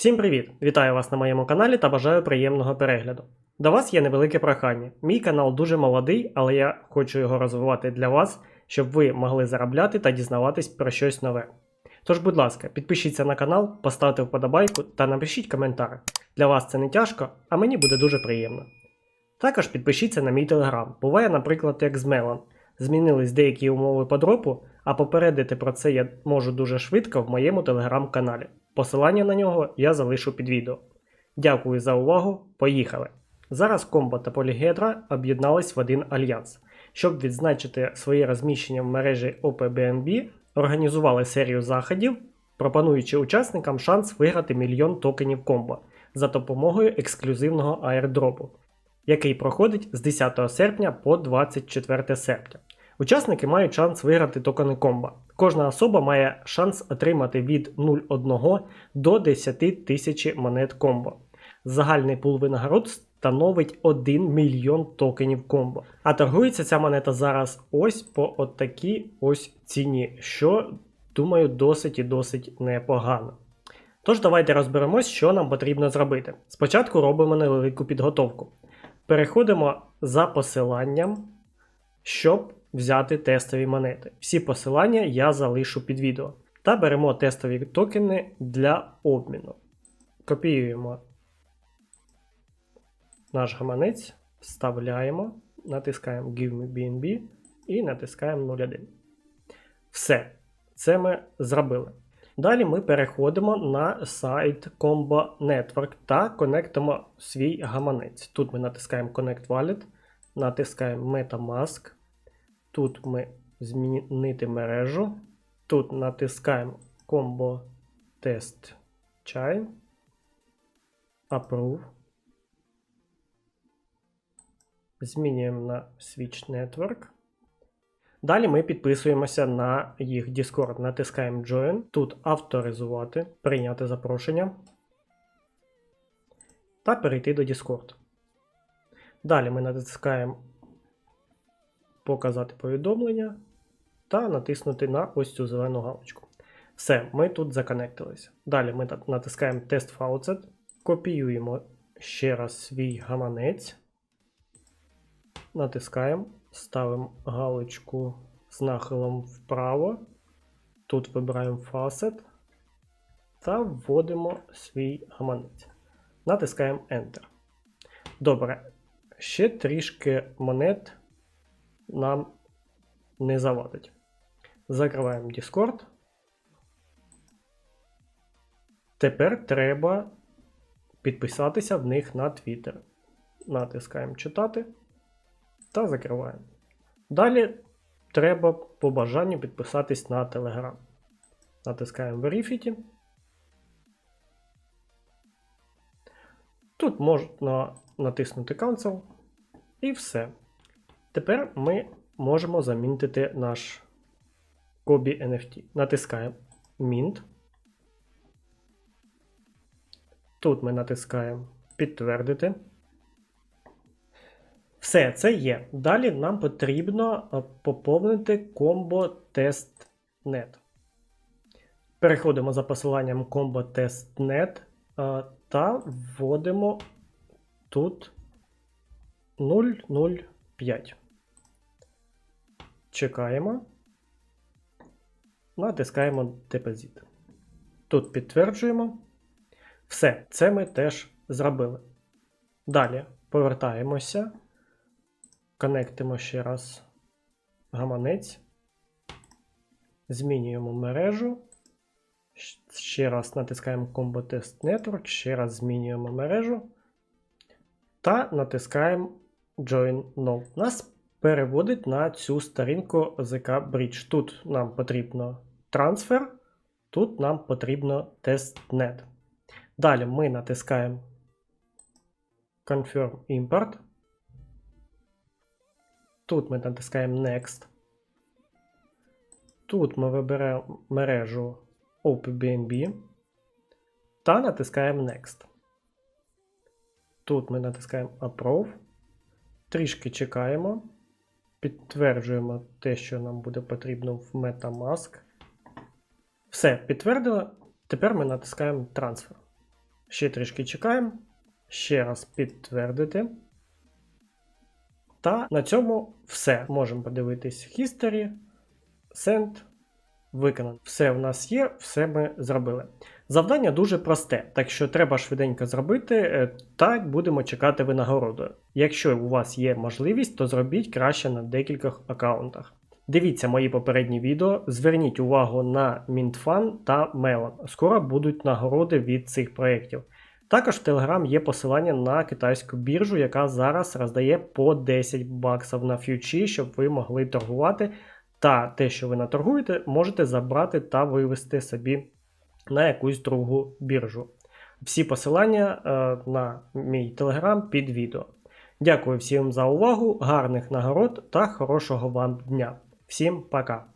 Всім привіт! Вітаю вас на моєму каналі та бажаю приємного перегляду. До вас є невелике прохання. Мій канал дуже молодий, але я хочу його розвивати для вас, щоб ви могли заробляти та дізнаватись про щось нове. Тож, будь ласка, підпишіться на канал, поставте вподобайку та напишіть коментар. Для вас це не тяжко, а мені буде дуже приємно. Також підпишіться на мій телеграм. Буває, наприклад, як з Мелон. Змінились деякі умови по дропу, а попередити про це я можу дуже швидко в моєму телеграм-каналі. Посилання на нього я залишу під відео. Дякую за увагу. Поїхали! Зараз Комбо та Полігедра об'єднались в один альянс. Щоб відзначити своє розміщення в мережі OPBNB, організували серію заходів, пропонуючи учасникам шанс виграти мільйон токенів комбо за допомогою ексклюзивного аірдропу, який проходить з 10 серпня по 24 серпня. Учасники мають шанс виграти токени комбо. Кожна особа має шанс отримати від 0,1 до 10 тисяч монет комбо. Загальний пул винагород становить 1 мільйон токенів комбо. А торгується ця монета зараз ось по от такій ось ціні, що, думаю, досить і досить непогано. Тож давайте розберемось, що нам потрібно зробити. Спочатку робимо невелику підготовку. Переходимо за посиланням, щоб взяти тестові монети. Всі посилання я залишу під відео. Та беремо тестові токени для обміну. Копіюємо наш гаманець, вставляємо, натискаємо Give me BNB і натискаємо 01. Все. Це ми зробили. Далі ми переходимо на сайт Combo Network та конектимо свій гаманець. Тут ми натискаємо Connect Wallet, натискаємо MetaMask. Тут ми змінити мережу. Тут натискаємо Combo Test Chain. Approve. Змінюємо на Switch Network. Далі ми підписуємося на їх Discord. Натискаємо Join. Тут авторизувати, прийняти запрошення та перейти до Discord. Далі ми натискаємо Показати повідомлення та натиснути на ось цю зелену галочку. Все, ми тут законектилися. Далі ми натискаємо Test Faucet, копіюємо ще раз свій гаманець. Натискаємо, ставимо галочку з нахилом вправо. Тут вибираємо фасет та вводимо свій гаманець. Натискаємо Enter. Добре. Ще трішки монет нам не завадить. Закриваємо Discord. Тепер треба підписатися в них на Twitter. Натискаємо читати та закриваємо. Далі треба по бажанню підписатись на Telegram. Натискаємо Verify. Тут можна натиснути Cancel. І все. Тепер ми можемо замінтити наш Kobe NFT. Натискаємо Mint. Тут ми натискаємо Підтвердити. Все, це є. Далі нам потрібно е, поповнити комбо TestNet. Переходимо за посиланням комбо TestNet е, та вводимо тут 005. Чекаємо. Натискаємо депозит. Тут підтверджуємо. Все, це ми теж зробили. Далі повертаємося. Конектимо ще раз гаманець. Змінюємо мережу. Ще раз натискаємо Combo Test Network, ще раз змінюємо мережу. Та натискаємо Join Now. Нас переводить на цю сторінку ZK Bridge. Тут нам потрібно трансфер, тут нам потрібно testnet. Далі ми натискаємо Confirm Import. Тут ми натискаємо Next. Тут ми виберемо мережу OpenBNB та натискаємо Next. Тут ми натискаємо Approve. Трішки чекаємо. Підтверджуємо те, що нам буде потрібно в Metamask. Все, підтвердили. Тепер ми натискаємо трансфер. Ще трішки чекаємо. Ще раз підтвердити. Та на цьому все. Можемо подивитись History, Send, виконано. Все в нас є, все ми зробили. Завдання дуже просте, так що треба швиденько зробити, е, та будемо чекати винагороду. Якщо у вас є можливість, то зробіть краще на декількох аккаунтах. Дивіться мої попередні відео, зверніть увагу на Мінтфан та Melon. Скоро будуть нагороди від цих проєктів. Також в Telegram є посилання на китайську біржу, яка зараз роздає по 10 баксів на фьючі, щоб ви могли торгувати. Та те, що ви наторгуєте, можете забрати та вивести собі на якусь другу біржу. Всі посилання е, на мій телеграм під відео. Дякую всім за увагу, гарних нагород та хорошого вам дня. Всім пока!